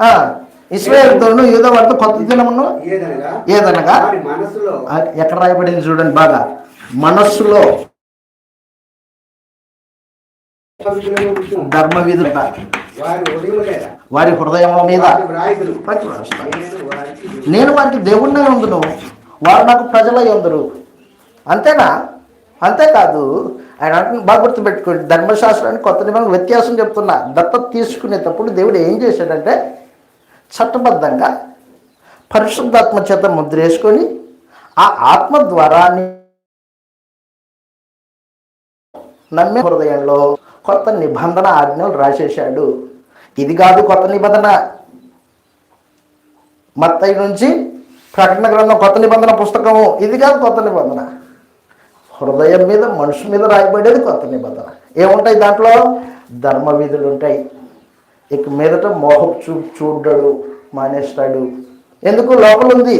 ఆ, ఇస్రాయేల్తోను యూద వారితో కొత్త దినమును ఏదనగా? ఎక్కడ రాయబడింది చూడండి బాగా. మనస్సులో. ధర్మ విధుట వారి హృదయముల మీద. నేను వారికి దేవుణ్ణి ఉందును వారు నాకు ప్రజలై ఉందరు అంతేనా? అంతేకాదు ఆయన బాగా గుర్తుపెట్టుకోండి. ధర్మశాస్త్రానికి కొత్త నిబంధన వ్యత్యాసం చెప్తున్నా. దత్తత తీసుకునేటప్పుడు దేవుడు ఏం చేశాడంటే చట్టబద్ధంగా పరిశుద్ధాత్మ చేత ముద్ర వేసుకొని ఆ ఆత్మ ద్వారా నమ్మే హృదయంలో కొత్త నిబంధన ఆజ్ఞలు రాసేశాడు. ఇది కాదు కొత్త నిబంధన. మత్తయి నుంచి ప్రకటన గ్రంథం కొత్త నిబంధన పుస్తకము ఇది కాదు కొత్త నిబంధన. హృదయం మీద మనుషు మీద రాయబడేది కొత్త నిబంధన. ఏముంటాయి దాంట్లో? ధర్మ విధులు ఉంటాయి. ఇక మీదట మోహపు చూ చూడ్డాడు మానేస్తాడు. ఎందుకు లోపల ఉంది